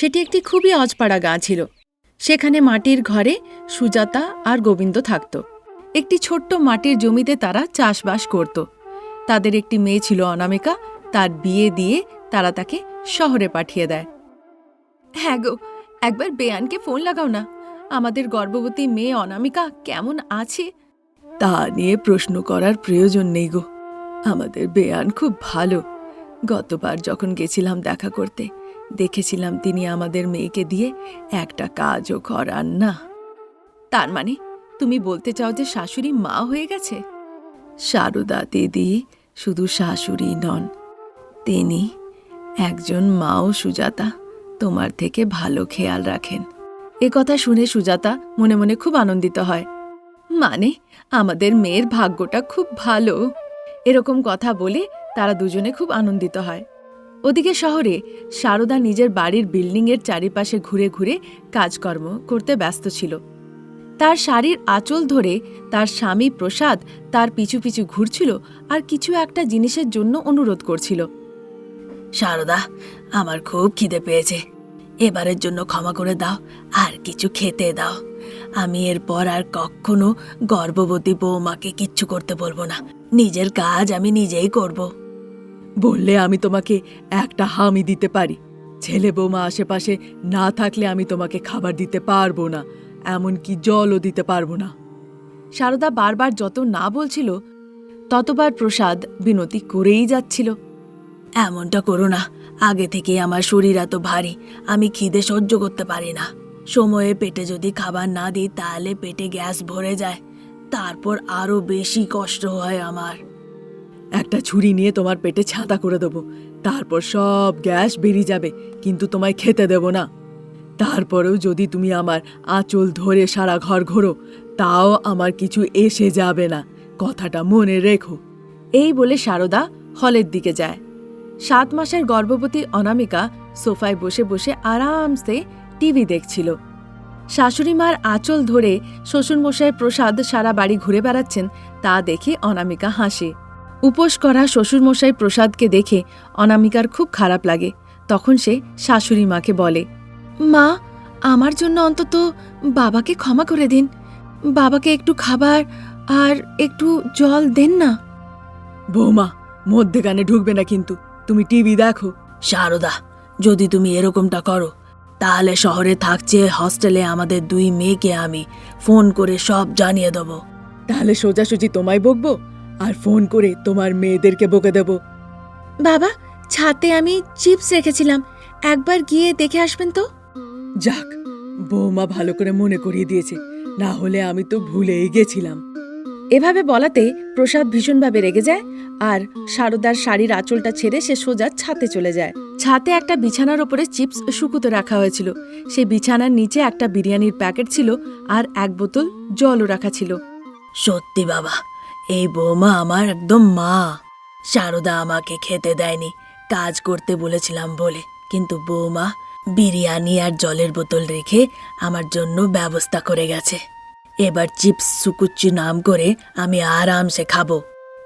সেটি একটি খুবই অজপাড়া গাঁ ছিল। সেখানে মাটির ঘরে সুজাতা আর গোবিন্দ থাকত। একটি ছোট্ট মাটির জমিতে তারা চাষবাস করত। তাদের একটি মেয়ে ছিল অনামিকা তার বিয়ে দিয়ে তারা তাকে শহরে পাঠিয়ে দেয়। হ্যাঁ গো একবার বেয়ানকে ফোন লাগাও না। আমাদের গর্ভবতী মেয়ে অনামিকা কেমন আছে? তা নিয়ে প্রশ্ন করার প্রয়োজন নেই গো। আমাদের বেয়ান খুব ভালো। গতবার যখন গেছিলাম দেখা করতে দেখেছিলাম তিনি আমাদের মেয়েকে দিয়ে একটা কাজও করান না। তার মানে তুমি বলতে চাও যে শাশুড়ি মা হয়ে গেছে? সারদা দিদি শুধু শাশুড়ি নন, তিনি একজন মাও সুজাতা, তোমার থেকে ভালো খেয়াল রাখেন। এ কথা শুনে সুজাতা মনে মনে খুব আনন্দিত হয়। মানে আমাদের মেয়ের ভাগ্যটা খুব ভালো। এরকম কথা বলে তারা দুজনে খুব আনন্দিত হয়। ওদিকে শহরে সারদা নিজের বাড়ির বিল্ডিংয়ের চারিপাশে ঘুরে ঘুরে কাজকর্ম করতে ব্যস্ত ছিল। তার শাড়ির আঁচল ধরে তার স্বামী প্রসাদ তার পিছু পিছু ঘুরছিল আর কিছু একটা জিনিসের জন্য অনুরোধ করছিল। সারদা, আমার খুব খিদে পেয়েছে। এবারের জন্য ক্ষমা করে দাও, আর কিছু খেতে দাও। আমি এরপর আর কখনো গর্ভবতী বৌমাকে কিচ্ছু করতে বলব না। নিজের কাজ আমি নিজেই করব। বললে আমি তোমাকে একটা হামি দিতে পারি। ছেলে বৌমা আশেপাশে না থাকলে আমি তোমাকে খাবার দিতে পারব না, এমনকি জলও দিতে পারব না। সারদা বারবার যত না বলছিল, ততবার প্রসাদ বিনতি করেই যাচ্ছিল। এমনটা করো না, আগে থেকে আমার শরীর এত ভারী, আমি খিদে সহ্য করতে পারি না। সময়ে পেটে যদি খাবার না দিই, তাহলে পেটে গ্যাস ভরে যায়, তারপর আরও বেশি কষ্ট হয় আমার। একটা ছুরি নিয়ে তোমার পেটে ছাতা করে দেবো। তারপর সব গ্যাস বেরিয়ে যাবে, কিন্তু তোমায় খেতে দেব না। তারপরেও যদি তুমি আমার আঁচল ধরে সারা ঘর ঘোরো, তাও আমার কিছু এসে যাবে না। কথাটা মনে রেখো। এই বলে সারদা হলের দিকে যায়। সাত মাসের গর্ভবতী অনামিকা সোফায় বসে বসে আরামসে টিভি দেখছিল। শাশুড়ি মার আঁচল ধরে শ্বশুরমশাই প্রসাদ সারা বাড়ি ঘুরে বেড়াচ্ছেন, তা দেখে অনামিকা হাসে। উপোস করা শ্বশুরমশাই প্রসাদকে দেখে অনামিকার খুব খারাপ লাগে। তখন সে শাশুড়ি মাকে বলে মা আমার জন্য অন্তত বাবাকে ক্ষমা করে দিন। বাবাকে একটু খাবার আর একটু জল দেন না। বৌমা মধ্যেখানে ঢুকবে না কিন্তু। তুমি টিভি দেখো। সারদা যদি তুমি এরকমটা করো তাহলে শহরে থাকছে হস্টেলে আমাদের দুই মেয়েকে আমি ফোন করে সব জানিয়ে দেবো। তাহলে সোজাসুজি তোমায় বকবো? আর ফোন করে তোমার মেয়েদেরকে বকে দেব। বাবা ছাতে আমি চিপস রেখেছিলাম। একবার গিয়ে দেখে আসবেন তো? যাক বৌমা ভালো করে মনে করিয়ে দিয়েছে। না হলে আমি তো ভুলেই গেছিলাম। এভাবে বলাতে প্রসাদ ভীষণভাবে রেগে যায় আর সারদার শাড়ির আঁচলটা ছেড়ে সে সোজা ছাতে চলে যায়। ছাতে একটা বিছানার ওপরে চিপস শুকুতে রাখা হয়েছিল। সেই বিছানার নিচে একটা বিরিয়ানির প্যাকেট ছিল আর এক বোতল জলও রাখা ছিল। সত্যি বাবা এই বৌমা আমার একদম মা। সারদা আমাকে খেতে দেয়নি, কাজ করতে বলেছিলাম বলে। কিন্তু বৌমা বিরিয়ানি আর জলের বোতল রেখে আমার জন্য ব্যবস্থা করে গেছে। এবার চিপস সুকুচ্চি নাম করে আমি আরামসে খাব।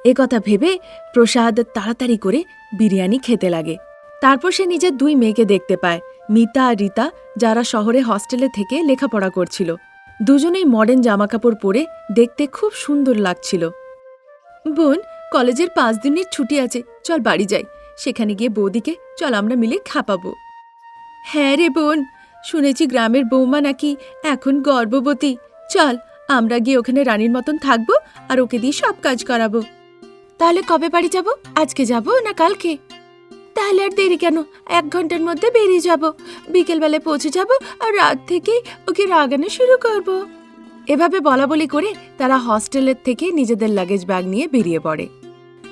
এ কথা ভেবে প্রসাদ তাড়াতাড়ি করে বিরিয়ানি খেতে লাগে। তারপর সে নিজের দুই মেয়েকে দেখতে পায়, মিতা আর রীতা, যারা শহরে হস্টেলে থেকে লেখাপড়া করছিল। দুজনেই মডার্ন জামাকাপড় পরে দেখতে খুব সুন্দর লাগছিল। বোন, কলেজের পাঁচ দিনের ছুটি আছে, চল বাড়ি যাই। সেখানে গিয়ে বৌদিকে, চল আমরা মিলে খাপাবো হ্যাঁ রে বোন, শুনেছি গ্রামের বৌমা নাকি এখন গর্ভবতী। চল, আমরা গিয়ে ওখানে রানীর মতন থাকব আর ওকে দিয়ে সব কাজ করাবো। তাহলে কবে বাড়ি যাব? আজকে যাব না কালকে? তাহলে আর দেরি কেন? এক ঘণ্টার মধ্যে বেরিয়ে যাব। বিকেলবেলায় পৌঁছে যাব আর রাত থেকেই ওকে রাগানো শুরু করব। এভাবে বলা বলি করে তারা হস্টেলের থেকে নিজেদের লাগেজ ব্যাগ নিয়ে বেরিয়ে পড়ে।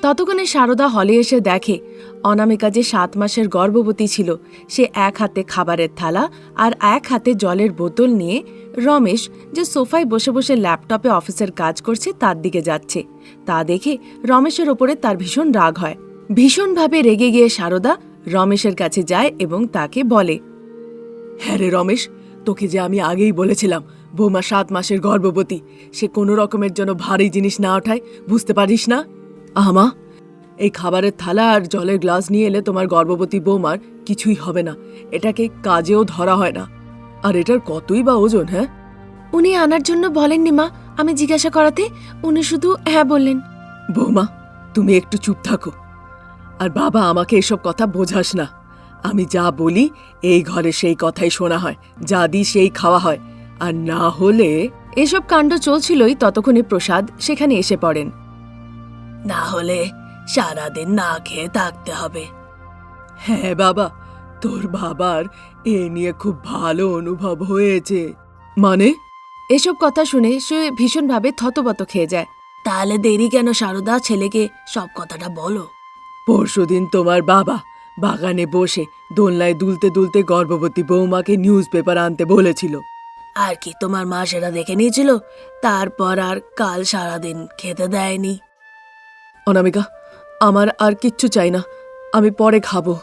ততক্ষণে সারদা হলে এসে দেখে, অনামিকা যে সাত মাসের গর্ভবতী ছিল, সে এক হাতে খাবারের থালা আর এক হাতে জলের বোতল নিয়ে রমেশ যে সোফায় বসে বসে ল্যাপটপে অফিসের কাজ করছে তার দিকে যাচ্ছে। তা দেখে রমেশের ওপরে তার ভীষণ রাগ হয়। ভীষণভাবে রেগে গিয়ে সারদা রমেশের কাছে যায় এবং তাকে বলে হ্যাঁ রে রমেশ, তোকে যে আমি আগেই বলেছিলাম বৌমা সাত মাসের গর্ভবতী। সে কোনো রকমের জন্য ভারী জিনিস না ওঠায় বুঝতে পারিস না? আমা এই খাবারের থালা আর জলের গ্লাস নিয়ে এলে তোমার গর্ভবতী বৌমার কিছুই হবে না। এটাকে কাজেও ধরা হয় না। আর এটার কতই বা ওজন হ্যাঁ? উনি আনার জন্য বলেননি মা আমি জিজ্ঞাসা করাতে উনি শুধু হ্যাঁ বললেন। বৌমা তুমি একটু চুপ থাকো। আর বাবা আমাকে এসব কথা বোঝাস না। আমি যা বলি এই ঘরে সেই কথাই শোনা হয় যা দিই সেই খাওয়া হয়। আর না হলে এসব কাণ্ড চলছিলই ততক্ষণে প্রসাদ সেখানে এসে পড়েন। না হলে সারাদিন না খেয়ে থাকতে হবে। হ্যাঁ বাবা তোর বাবার এ নিয়ে খুব ভালো অনুভব হয়েছে। মানে? এসব কথা শুনে সে ভীষণভাবে থতবত খেয়ে যায়। তাহলে দেরি কেন সারদা? ছেলেকে সব কথাটা বলো। পরশুদিন তোমার বাবা বাগানে বসে দোলনায় দুলতে দুলতে গর্ভবতী বৌমাকে নিউজ পেপার আনতে বলেছিল। আর কি তোমার মা সেটা দেখে নিয়েছিল, তারপর আর কাল সারাদিন খেতে দেয়নি। অনামিকা, আমার আর কিচ্ছু চাই না, আমি পরে খাব।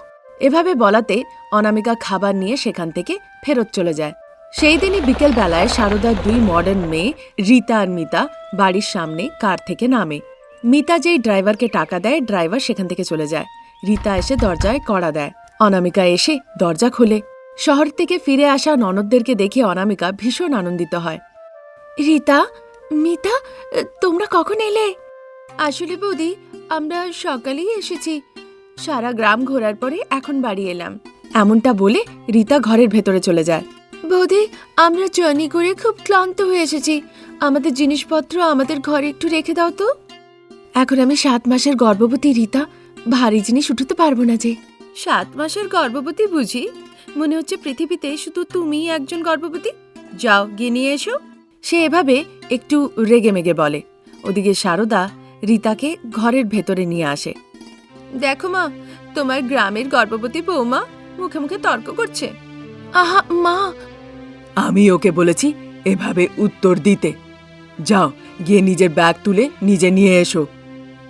এভাবে বলাতে অনামিকা খাবার নিয়ে সেখান থেকে ফেরত চলে যায়। সেই দিনই বিকেল বেলায় সারদার দুই মডার্ন মেয়ে, রীতা আর মিতা, বাড়ির সামনে কার থেকে নামে। মিতা যেই ড্রাইভারকে টাকা দেয়, ড্রাইভার সেখান থেকে চলে যায়। রীতা এসে দরজায় কড়া দেয়। অনামিকা এসে দরজা খোলে। শহর থেকে ফিরে আসা ননদদেরকে দেখে অনামিকা ভীষণ আনন্দিত হয়। রীতা, মিতা, তোমরা কখন এলে? আসলে বৌদি, আমরা সকালেই এসেছি। সারা গ্রাম ঘোরার পরে এখন বাড়ি এলাম। এমনটা বলে রীতা ঘরের ভেতরে চলে যায়। বৌদি, আমরা জার্নি করে খুব ক্লান্ত হয়ে এসেছি। আমাদের জিনিসপত্র আমাদের ঘরে একটু রেখে দাও তো। এখন আমি সাত মাসের গর্ভবতী রীতা। ভারী জিনিস উঠতে পারব না যে। সাত মাসের গর্ভবতী বুঝি? মনে হচ্ছে পৃথিবীতে শুধু তুমিই একজন গর্ভবতী। যাও গিয়ে নিয়ে এসো। সে এভাবে একটু রেগে মেগে বলে। ওদিকে সারদা রীতাকে ঘরের ভেতরে নিয়ে আসে। দেখো মা তোমার গ্রামের গর্ভবতী বৌমা মুখে মুখে তর্ক করছে। আহা মা! আমি ওকে বলেছি এভাবে উত্তর দিতে। যাও গিয়ে নিজের ব্যাগ তুলে নিজে নিয়ে এসো।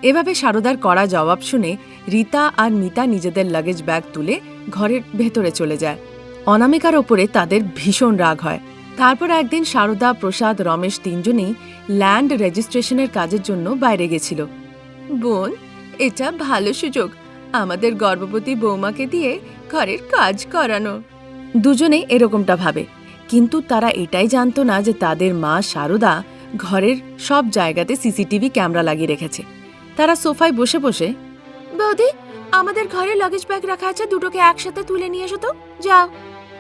এভাবে সারদার কড়া জবাব শুনে রীতা আর মিতা নিজেদের লাগেজ ব্যাগ তুলে ঘরের ভেতরে চলে যায়। অনামিকার ওপরে তাদের ভীষণ রাগ হয়। তারপর একদিন সারদা, প্রসাদ, রমেশ তিনজনেই ল্যান্ড রেজিস্ট্রেশনের কাজের জন্য বাইরে গেছিল। বোন, এটা ভালো সুযোগ। আমাদের গর্ভবতী বৌমাকে দিয়ে ঘরের কাজ করানো। দুজনেই এরকমটা ভাবে। কিন্তু তারা এটাই জানতো না যে তাদের মা সারদা ঘরের সব জায়গাতে সিসিটিভি ক্যামেরা লাগিয়ে রেখেছে। তারা সোফায় বসে বসে, বৌদি আমাদের ঘরে লাগেজ ব্যাগ রাখা আছে, দুটোকে একসাথে তুলে নিয়ে এসো তো। যাও।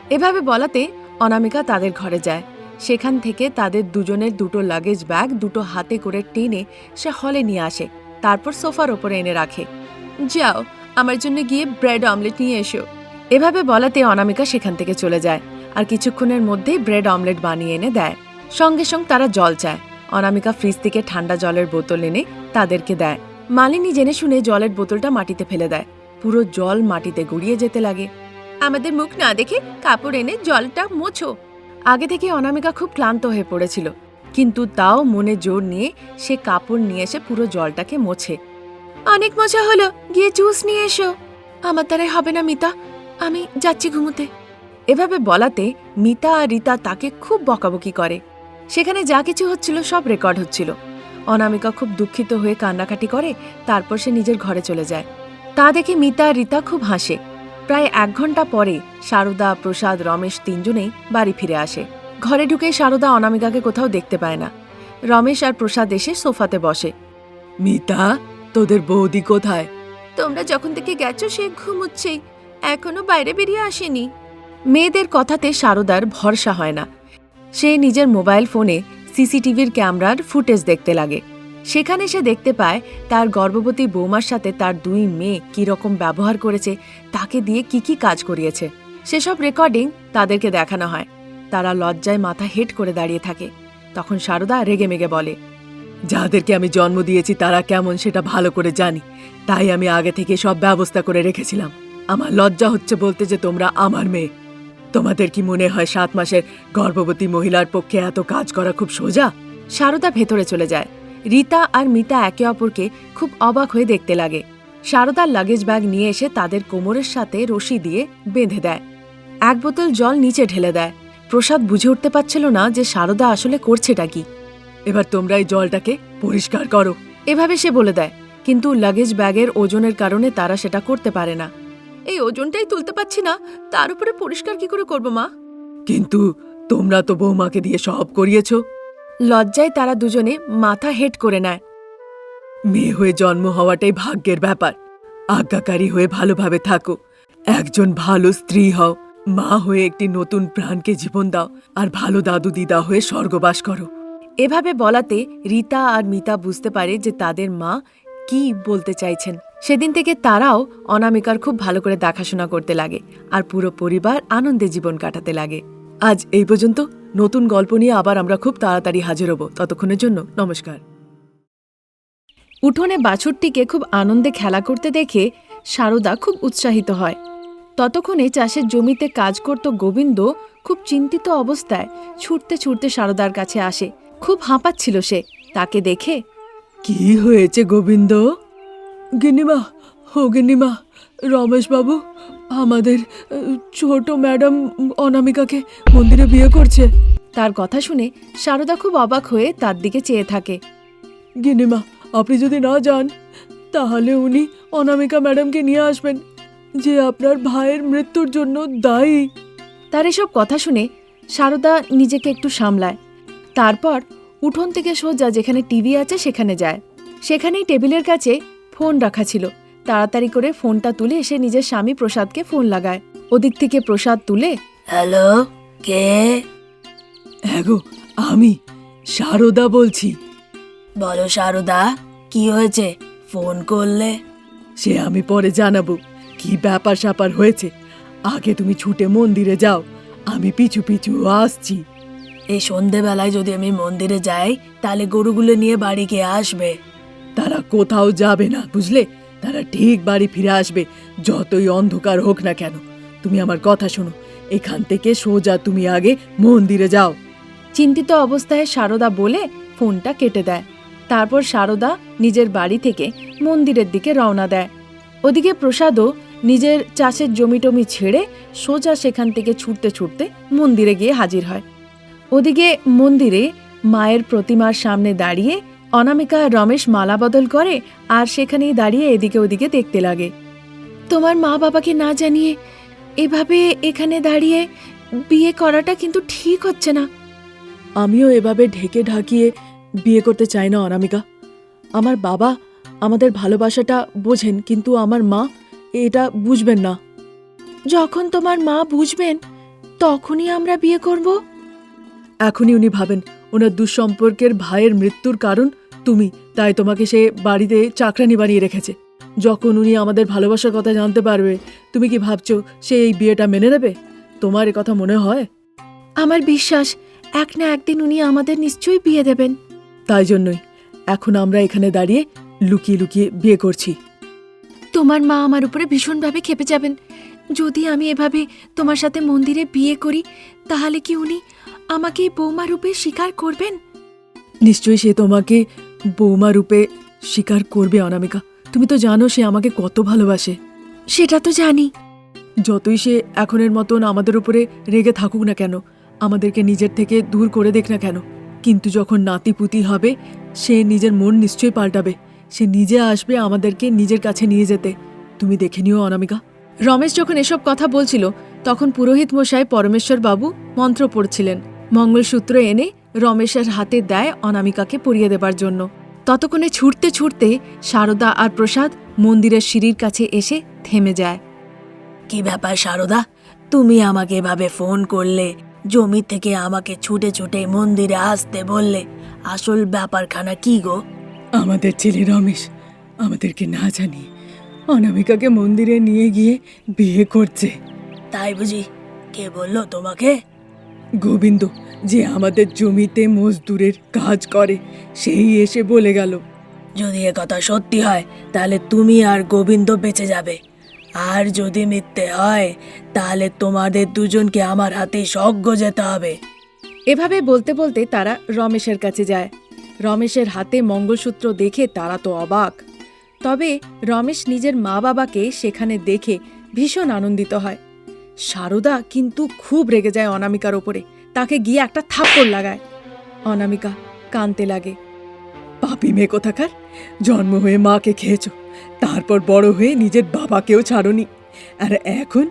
এভাবে বলাতে অনামিকা তাদের ঘরে যায়। সেখান থেকে তাদের দুজনের দুটো লাগেজ ব্যাগ দুটো হাতে করে টেনে সে হলে নিয়ে আসে। তারপর সোফার ওপরে এনে রাখে। যাও, আমার জন্য গিয়ে ব্রেড অমলেট নিয়ে এসো। এভাবে বলাতে অনামিকা সেখান থেকে চলে যায় আর কিছুক্ষণের মধ্যেই ব্রেড অমলেট বানিয়ে এনে দেয়। সঙ্গে সঙ্গে তারা জল চায়। অনামিকা ফ্রিজ থেকে ঠান্ডা জলের বোতল এনে তাদেরকে দেয়। মালিনী জেনে শুনে জলের বোতলটা মাটিতে ফেলে দেয়। পুরো জল মাটিতে গড়িয়ে যেতে লাগে। আমাদের মুখ না দেখে কাপড় এনে জলটা মোছো। আগে থেকে অনামিকা খুব ক্লান্ত হয়ে পড়েছিল। কিন্তু তাও মনে জোর নিয়ে সে কাপড় নিয়ে এসে পুরো জলটাকে মোছে। অনেক মজা হলো, গিয়ে জুস নিয়ে এসো। আমার দ্বারাই হবে না, মিতা। আমি যাচ্ছি ঘুমোতে। এভাবে বলাতে মিতা আর রীতা তাকে খুব বকাবকি করে। সেখানে যা কিছু হচ্ছিল সব রেকর্ড হচ্ছিল। অনামিকা খুব দুঃখিত হয়ে কান্নাকাটি করে তারপর সে নিজের ঘরে চলে যায়। তা দেখে মিতা আর রীতা খুব হাসে। প্রায় এক ঘণ্টা পরে সারদা প্রসাদ রমেশ তিনজনেই বাড়ি ফিরে আসে। ঘরে ঢুকেই সারদা অনামিকাকে কোথাও দেখতে পায় না। রমেশ আর প্রসাদ এসে সোফাতে বসে। মিতা তোদের বৌদি কোথায়? তোমরা যখন থেকে গেছো সে ঘুমুচ্ছেই এখনও বাইরে বেরিয়ে আসেনি। মেয়েদের কথাতে সারদার ভরসা হয় না। সে নিজের মোবাইল ফোনে সিসিটিভির ক্যামেরার ফুটেজ দেখতে লাগে। সেখানে সে দেখতে পায়, তার গর্ভবতী বৌমার সাথে তার দুই মেয়ে কি রকম ব্যবহার করেছে, তাকে দিয়ে কি কি কাজ করিয়েছে। সেসব রেকর্ডিং তাদেরকে দেখানো হয়। তারা লজ্জায় মাথা হেট করে দাঁড়িয়ে থাকে। তখন সারদা রেগে মেগে বলে, যাদেরকে আমি জন্ম দিয়েছি তারা কেমন সেটা ভালো করে জানি। তাই আমি আগে থেকে সব ব্যবস্থা করে রেখেছিলাম। আমার লজ্জা হচ্ছে বলতে যে তোমরা আমার মেয়ে। তোমাদের কি মনে হয় সাত মাসের গর্ভবতী মহিলার পক্ষে এত কাজ করা খুব সোজা? সারদা ভেতরে চলে যায়। রীতা আর মিতা একে অপরকে খুব অবাক হয়ে দেখতে লাগে। সারদার লাগেজ ব্যাগ নিয়ে এসে তাদের কোমরের সাথে রশি দিয়ে বেঁধে দেয়। এক বোতল জল নিচে ঢেলে দেয়। প্রসাদ বুঝে উঠতে পারছিল না যে সারদা আসলে করছেটা কি। এবার তোমরা এই জলটাকে পরিষ্কার করো। এভাবে সে বলে দেয় কিন্তু লাগেজ ব্যাগের ওজনের কারণে তারা সেটা করতে পারে না। এই ওজনটাই তুলতে পারছি না। তার উপরে পরিষ্কার কি করে করব মা? কিন্তু তোমরা তো বৌমাকে দিয়ে সব করিয়েছ। লজ্জায় তারা দুজনে মাথা হেট করে নেয়। মেয়ে হয়ে জন্ম হওয়াটাই ভাগ্যের ব্যাপার। আজ্ঞাকারী হয়ে ভালোভাবে থাকো। একজন ভালো স্ত্রী হও। মা হয়ে একটি নতুন প্রাণকে জীবন দাও আর ভালো দাদু দিদা হয়ে স্বর্গবাস করো। এভাবে বলাতে রীতা আর মিতা বুঝতে পারে যে তাদের মা কি বলতে চাইছেন। সেদিন থেকে তারাও অনামিকার খুব ভালো করে দেখাশোনা করতে লাগে আর পুরো পরিবার আনন্দে জীবন কাটাতে লাগে। আজ এই পর্যন্ত নতুন গল্প নিয়ে আবার আমরা খুব তাড়াতাড়ি হাজির হব। ততক্ষণের জন্য নমস্কার। উঠোনে বাছুরটিকে খুব আনন্দে খেলা করতে দেখে সারদা খুব উৎসাহিত হয়। ততক্ষণে চাষের জমিতে কাজ করত গোবিন্দ খুব চিন্তিত অবস্থায় ছুটতে ছুটতে সারদার কাছে আসে। খুব হাঁপাচ্ছিল সে। তাকে দেখে, কি হয়েছে গোবিন্দ? গিন্নিমা ও গিন্নিমা রমেশবাবু আমাদের ছোট ম্যাডাম অনামিকাকে মন্দিরে বিয়ে করছে। তার কথা শুনে সারদা খুব অবাক হয়ে তার দিকে চেয়ে থাকে। গিন্নিমা আপনি যদি না যান তাহলে উনি অনামিকা ম্যাডামকে নিয়ে আসবেন যে আপনার ভাইয়ের মৃত্যুর জন্য দায়ী। তার এসব কথা শুনে সারদা নিজেকে একটু সামলায়। তারপর উঠোন থেকে সোজা যেখানে টিভি আছে সেখানে যায়। সেখানেই টেবিলের কাছে ফোন রাখা ছিল। তাড়াতাড়ি করে ফোনটা তুলে এসে নিজের স্বামী প্রসাদকে ফোন লাগায়। ওদিক থেকে প্রসাদ তুলে হ্যালো কে? হ্যাঁ গো আমি সারদা বলছি। বলো সারদা কি হয়েছে? ফোন করলে? সে আমি পরে জানাব কি ব্যাপার স্যাপার হয়েছে। আগে তুমি ছুটে মন্দিরে যাও আমি পিছু পিছু আসছি। এই সন্ধেবেলায় যদি আমি মন্দিরে যাই তাহলে গরুগুলো নিয়ে বাড়ি গিয়ে আসবে। তারা কোথাও যাবে না, বুঝলে? তারা ঠিক বাড়ি ফিরে আসবে, যতই অন্ধকার হোক না কেন। তুমি আমার কথা শোনো, এখান থেকে সোজা তুমি আগে মন্দিরে যাও। চিন্তিত অবস্থায় সারদা বলে ফোনটা কেটে দেয়। তারপর সারদা নিজের বাড়ি থেকে মন্দিরের দিকে রওনা দেয়। ওদিকে প্রসাদও নিজের চাষের জমিটমি ছেড়ে সোজা সেখান থেকে ছুটতে ছুটতে মন্দিরে গিয়ে হাজির হয়। ওদিকে মন্দিরে মায়ের প্রতিমার সামনে দাঁড়িয়ে অনামিকা আর রমেশ মালা বদল করে আর সেখানেই দাঁড়িয়ে এদিকে ওদিকে দেখতে লাগে। তোমার মা বাবাকে না জানিয়ে এভাবে এখানে দাঁড়িয়ে বিয়ে করাটা কিন্তু ঠিক হচ্ছে না। আমিও এভাবে ঢেকে ঢাকিয়ে বিয়ে করতে চাই না অনামিকা। আমার বাবা আমাদের ভালোবাসাটা বোঝেন কিন্তু আমার মা এটা বুঝবেন না। যখন তোমার মা বুঝবেন তখনই আমরা বিয়ে করব। এখনই উনি ভাবেন ওনার দুঃসম্পর্কের ভাইয়ের মৃত্যুর কারণ তুমি তাই তোমাকে সে বাড়িতে চাকরানি বানিয়ে রেখেছে। যখন উনি আমাদের ভালোবাসার কথা জানতে পারবে তুমি কি ভাবছ সে এই বিয়েটা মেনে নেবে? তোমার এ কথা মনে হয়? আমার বিশ্বাস এক না একদিন উনি আমাদের নিশ্চয়ই বিয়ে দেবেন। তাই জন্যই। এখন আমরা এখানে দাঁড়িয়ে লুকিয়ে লুকিয়ে বিয়ে করছি। তোমার মা আমার উপরে ভীষণভাবে খেপে যাবেন। যদি আমি এভাবে তোমার সাথে মন্দিরে বিয়ে করি তাহলে কি উনি আমাকে বৌমা রূপে স্বীকার করবেন? নিশ্চয়ই সে তোমাকে বৌমা রূপে স্বীকার করবে অনামিকা। তুমি তো জানো সে আমাকে কত ভালোবাসে। সেটা তো জানি। যতই সে এখনের মতন আমাদের উপরে রেগে থাকুক না কেন আমাদেরকে নিজের থেকে দূর করে দেখ না কেন। কিন্তু যখন নাতিপুতি হবে সে নিজের মন নিশ্চয়ই পাল্টাবে। সে নিজে আসবে আমাদেরকে নিজের কাছে নিয়ে যেতে। তুমি দেখে নিও অনামিকা। রমেশ যখন এসব কথা বলছিল তখন পুরোহিত মশাই পরমেশ্বর বাবু মন্ত্র পড়ছিলেন। মঙ্গলসূত্র এনে রমেশের হাতে দেয় অনামিকাকে পরিয়ে দেবার জন্য। ততক্ষণে ছুটতে ছুটতে সারদা আর প্রসাদ মন্দিরের সিঁড়ির কাছে এসে থেমে যায়। কি ব্যাপার সারদা? তুমি আমাকে এভাবে ফোন করলে জমি থেকে আমাকে ছুটে ছুটে মন্দিরে আসতে বললে আসল ব্যাপারখানা কি গো? আমাদের ছেলে রমেশ আমাদেরকে না জানিয়ে অনামিকাকে মন্দিরে নিয়ে গিয়ে বিয়ে করছে। তাই বুঝি কে বলল তোমাকে? গোবিন্দ যে আমাদের জমিতে মজদুরের কাজ করে সেই এসে বলে গেল যদি এ কথা সত্যি হয় তাহলে তুমি আর গোবিন্দ বেঁচে যাবে। আর যদি মিথ্যে হয় তাহলে তোমাদের দুজনকে আমার হাতে সজ্ঞ যেতে হবে। এভাবে বলতে বলতে তারা রমেশের কাছে যায়। রমেশের হাতে মঙ্গলসূত্র দেখে তারা তো অবাক। তবে রমেশ নিজের মা বাবাকে সেখানে দেখে ভীষণ আনন্দিত হয়। সারদা কিন্তু খুব রেগে যায় অনামিকার ওপরে। তাকে গিয়ে একটা থাপ্পড় লাগায়। অনামিকা কানতে লাগে। পাপি মেয়ে কোথাকার? জন্ম হয়ে মাকে খেয়েছো, তারপর বড় হয়ে নিজের বাবাকেও ছাড়নি। আর এখন?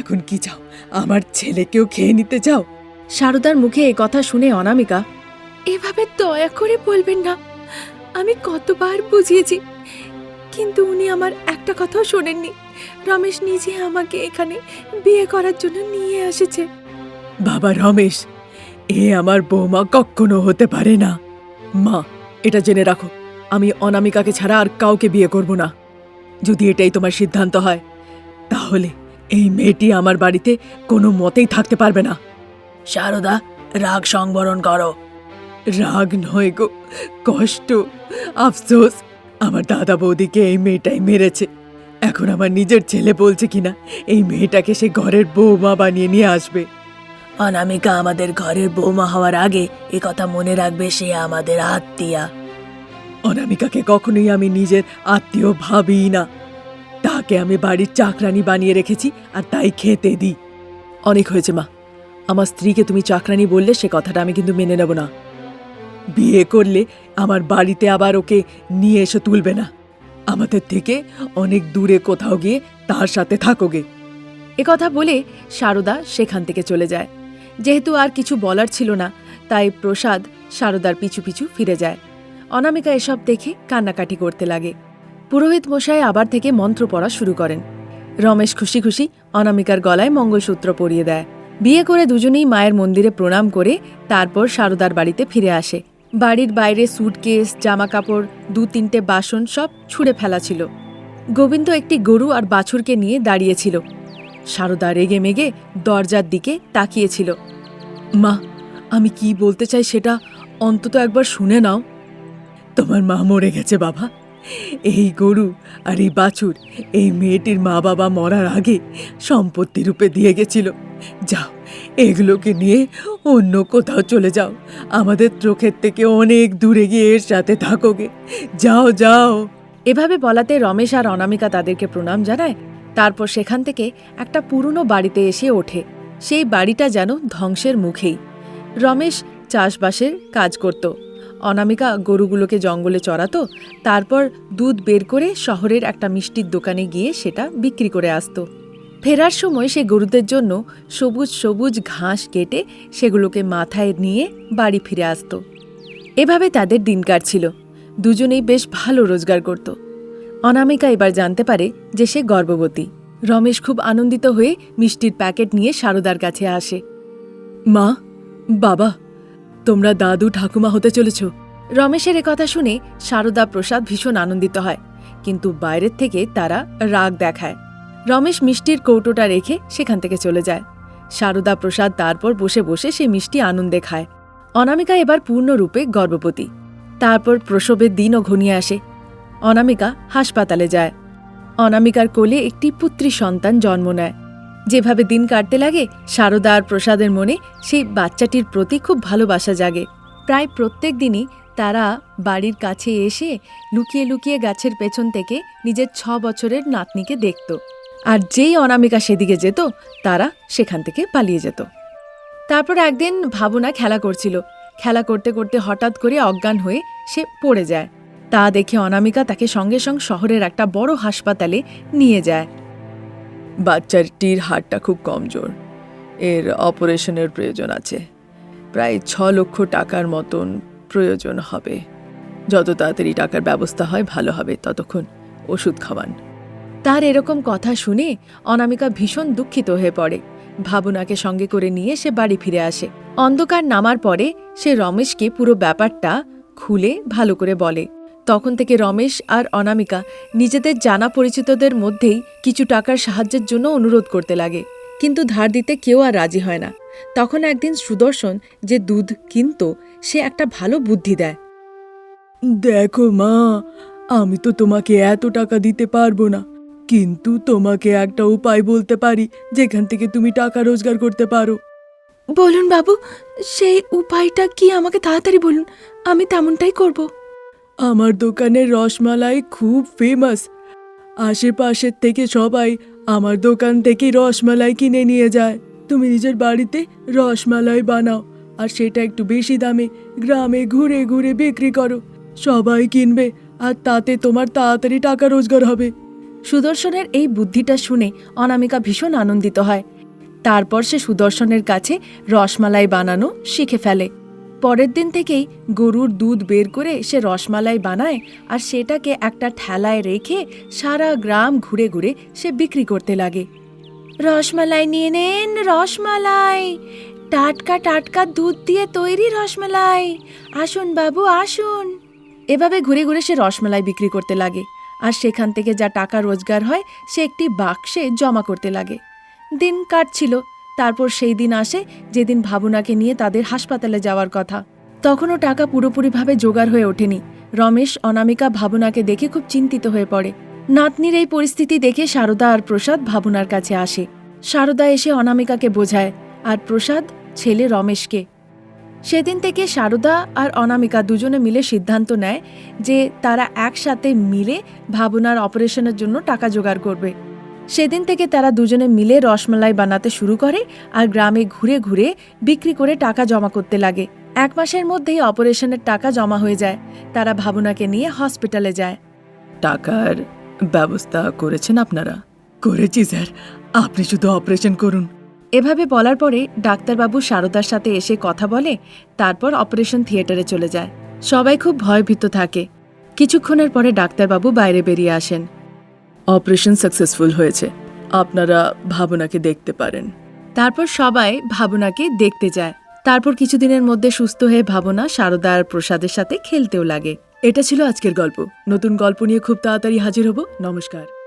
এখন কি চাও? আমার ছেলেকেও খেয়ে নিতে চাও? শারদার মুখে এ কথা শুনে অনামিকা, এভাবে দয়া করে বলবেন না। আমি কতবার বুঝিয়েছি, কিন্তু উনি আমার একটা কথাও শোনেননি। রমেশ নিজে আমাকে এখানে বিয়ে করার জন্য নিয়ে এসেছে। বাবা রমেশ এ আমার বৌমা কখনো হতে পারে না। মা এটা জেনে রাখো আমি অনামিকাকে ছাড়া আর কাউকে বিয়ে করব না। যদি এটাই তোমার সিদ্ধান্ত হয় তাহলে এই মেয়েটি আমার বাড়িতে কোনো মতেই থাকতে পারবে না। শারদা রাগ সংবরণ করো। রাগ নয় গো কষ্ট আফসোস। আমার দাদা বৌদিকে এই মেয়েটাই মেরেছে। এখন আমার নিজের ছেলে বলছে কিনা এই মেয়েটাকে সে ঘরের বৌমা বানিয়ে নিয়ে আসবে। অনামিকা আমাদের ঘরের বৌমা হওয়ার আগে এ কথা মনে রাখবে সে আমাদের আত্মীয়া। অনামিকাকে কখনোই আমি নিজের আত্মীয় ভাবি না। তাকে আমি বাড়ির চাকরানি বানিয়ে রেখেছি আর তাই খেতে দিই। অনেক হয়েছে মা। আমার স্ত্রীকে তুমি চাকরানি বললে সে কথাটা আমি কিন্তু মেনে নেব না। বিয়ে করলে আমার বাড়িতে আবার ওকে নিয়ে এসে তুলবে না। আমাদের থেকে অনেক দূরে কোথাও গিয়ে তার সাথে থাকোগে কথা বলে সারদা সেখান থেকে চলে যায়। যেহেতু আর কিছু বলার ছিল না, তাই প্রসাদ সারদার পিছু পিছু ফিরে যায়। অনামিকা এসব দেখে কান্নাকাটি করতে লাগে। পুরোহিত মশাই আবার থেকে মন্ত্র পড়া শুরু করেন। রমেশ খুশি খুশি অনামিকার গলায় মঙ্গলসূত্র পরিয়ে দেয়। বিয়ে করে দুজনেই মায়ের মন্দিরে প্রণাম করে তারপর সারদার বাড়িতে ফিরে আসে। বাড়ির বাইরে সুটকেস জামা কাপড় দু তিনটে বাসন সব ছুঁড়ে ফেলা ছিল। গোবিন্দ একটি গরু আর বাছুরকে নিয়ে দাঁড়িয়েছিল সারদা রেগে মেগে দরজার দিকে তাকিয়েছিল। মা, আমি কি বলতে চাই সেটা অন্তত একবার শুনে নাও। তোমার মা মরে গেছে বাবা। এই গরু আর এই বাছুর এই মেয়েটির মা বাবা মরার আগে সম্পত্তি রূপে দিয়ে গেছিল। যাও, এগুলোকে নিয়ে অন্য কোথাও চলে যাও। আমাদের চোখের থেকে অনেক দূরে গিয়ে এর সাথে থাকোগে যাও যাও। এভাবে বলাতে রমেশ আর অনামিকা তাদেরকে প্রণাম জানায়। তারপর সেখান থেকে একটা পুরনো বাড়িতে এসে ওঠে। সেই বাড়িটা যেন ধ্বংসের মুখেই। রমেশ চাষবাসের কাজ করত। অনামিকা গরুগুলোকে জঙ্গলে চড়াতো, তারপর দুধ বের করে শহরের একটা মিষ্টির দোকানে গিয়ে সেটা বিক্রি করে আসতো। ফেরার সময় সে গরুদের জন্য সবুজ সবুজ ঘাস কেটে সেগুলোকে মাথায় নিয়ে বাড়ি ফিরে আসতো। এভাবে তাদের দিন কাটছিল দুজনেই বেশ ভালো রোজগার করত। অনামিকা এবার জানতে পারে যে সে গর্ভবতী। রমেশ খুব আনন্দিত হয়ে মিষ্টির প্যাকেট নিয়ে সারদার কাছে আসে। মা, বাবা, তোমরা দাদু ঠাকুমা হতে চলেছ। রমেশের কথা শুনে সারদা প্রসাদ ভীষণ আনন্দিত হয়, কিন্তু বাইরের থেকে তারা রাগ দেখায়। রমেশ মিষ্টির কৌটোটা রেখে সেখান থেকে চলে যায়। সারদা প্রসাদ তারপর বসে বসে সে মিষ্টি আনন্দে খায়। অনামিকা এবার পূর্ণরূপে গর্ভবতী। তারপর প্রসবের দিনও ঘনিয়ে আসে। অনামিকা হাসপাতালে যায়। অনামিকার কোলে একটি পুত্রী সন্তান জন্ম নেয়। যেভাবে দিন কাটতে লাগে, সারদা আর প্রসাদের মনে সেই বাচ্চাটির প্রতি খুব ভালোবাসা জাগে। প্রায় প্রত্যেক দিনই তারা বাড়ির কাছে এসে লুকিয়ে লুকিয়ে গাছের পেছন থেকে নিজের ছ বছরের নাতনিকে দেখত। আর যেই অনামিকা সেদিকে যেত, তারা সেখান থেকে পালিয়ে যেত। তারপর একদিন ভাবনা খেলা করছিল। খেলা করতে করতে হঠাৎ করে অজ্ঞান হয়ে সে পড়ে যায়। তা দেখে অনামিকা তাকে সঙ্গে সঙ্গে শহরের একটা বড় হাসপাতালে নিয়ে যায়। বাচ্চাটির হাড়টা খুব কমজোর। এর অপারেশনের প্রয়োজন আছে। প্রায় ছ লক্ষ টাকার মতন প্রয়োজন হবে। যত তাড়াতাড়ি টাকার ব্যবস্থা হয়, ভালো হবে, ততক্ষণ ওষুধ খাওয়ান। তার এরকম কথা শুনে অনামিকা ভীষণ দুঃখিত হয়ে পড়ে। ভাবনাকে সঙ্গে করে নিয়ে সে বাড়ি ফিরে আসে। অন্ধকার নামার পরে সে রমেশকে পুরো ব্যাপারটা খুলে ভালো করে বলে। তখন থেকে রমেশ আর অনামিকা নিজেদের জানা পরিচিতদের মধ্যেই কিছু টাকার সাহায্যের জন্য অনুরোধ করতে লাগে। কিন্তু ধার দিতে কেউ আর রাজি হয় না। তখন একদিন সুদর্শন যে দুধ কিনত সে একটা ভালো বুদ্ধি দেয়। দেখো মা আমি তো তোমাকে এত টাকা দিতে পারব না। কিন্তু তোমাকে একটা উপায় বলতে পারি যেখান থেকে তুমি টাকা রোজগার করতে পারো। বলুন বাবু সেই উপায়টা কি আমাকে তাড়াতাড়ি বলুন। আমি তেমনটাই করব। আমার দোকানের রসমালাই খুব ফেমাস আশেপাশের থেকে সবাই আমার দোকান থেকে রসমালাই কিনে নিয়ে যায়। তুমি নিজের বাড়িতে রসমালাই বানাও, আর সেটা একটু বেশি দামে গ্রামে ঘুরে ঘুরে বিক্রি করো। সবাই কিনবে, আর তাতে তোমার তাড়াতাড়ি টাকা রোজগার হবে। সুদর্শনের এই বুদ্ধিটা শুনে অনামিকা ভীষণ আনন্দিত হয়। তারপর সে সুদর্শনের কাছে রসমালাই বানানো শিখে ফেলে। পরের দিন থেকেই গরুর দুধ বের করে সে রসমালাই বানায় আর সেটাকে একটা ঠেলায় রেখে সারা গ্রাম ঘুরে ঘুরে সে বিক্রি করতে লাগে। রসমালাই নিয়ে নেন রসমালাই। টাটকা টাটকা দুধ দিয়ে তৈরি রসমালাই। আসুন বাবু, আসুন। এভাবে ঘুরে ঘুরে সে রসমালাই বিক্রি করতে লাগে আর সেখান থেকে যা টাকা রোজগার হয় সে একটি বাক্সে জমা করতে লাগে। দিন কাটছিল তারপর সেই দিন আসে যেদিন ভাবনাকে নিয়ে তাদের হাসপাতালে যাওয়ার কথা। তখনও টাকা পুরোপুরিভাবে জোগাড় হয়ে ওঠেনি। রমেশ, অনামিকা ভাবনাকে দেখে খুব চিন্তিত হয়ে পড়ে। নাতনির এই পরিস্থিতি দেখে সারদা আর প্রসাদ ভাবনার কাছে আসে। সারদা এসে অনামিকাকে বোঝায়, আর প্রসাদ, ছেলে রমেশকে? সেদিন থেকে সারদা আর অনামিকা দুজনে মিলে সিদ্ধান্ত নেয় যে তারা একসাথে মিলে ভাবনার অপারেশনের জন্য টাকা জোগাড় করবে। সেদিন থেকে তারা দুজনে মিলে রসমালাই বানাতে শুরু করে আর গ্রামে ঘুরে ঘুরে বিক্রি করে টাকা জমা করতে লাগে। এক মাসের মধ্যেই অপারেশনের টাকা জমা হয়ে যায়। তারা ভাবনাকে নিয়ে হসপিটালে যায়। টাকার ব্যবস্থা করেছেন আপনারা? করেছি স্যার। আপনি শুধু অপারেশন করুন। এভাবে বলার পরে ডাক্তারবাবু সারদার সাথে এসে কথা বলে তারপর অপারেশন থিয়েটারে চলে যায়। সবাই খুব ভয়ভীত থাকে। কিছুক্ষণের পরে ডাক্তারবাবু বাইরে বেরিয়ে আসেন। অপারেশন সাকসেসফুল হয়েছে। আপনারা ভাবনাকে দেখতে পারেন। তারপর সবাই ভাবনাকে দেখতে যায়। তারপর কিছুদিনের মধ্যে সুস্থ হয়ে ভাবনা সারদা আর প্রসাদের সাথে খেলতেও লাগে। এটা ছিল আজকের গল্প। নতুন গল্প নিয়ে খুব তাড়াতাড়ি হাজির হব। নমস্কার।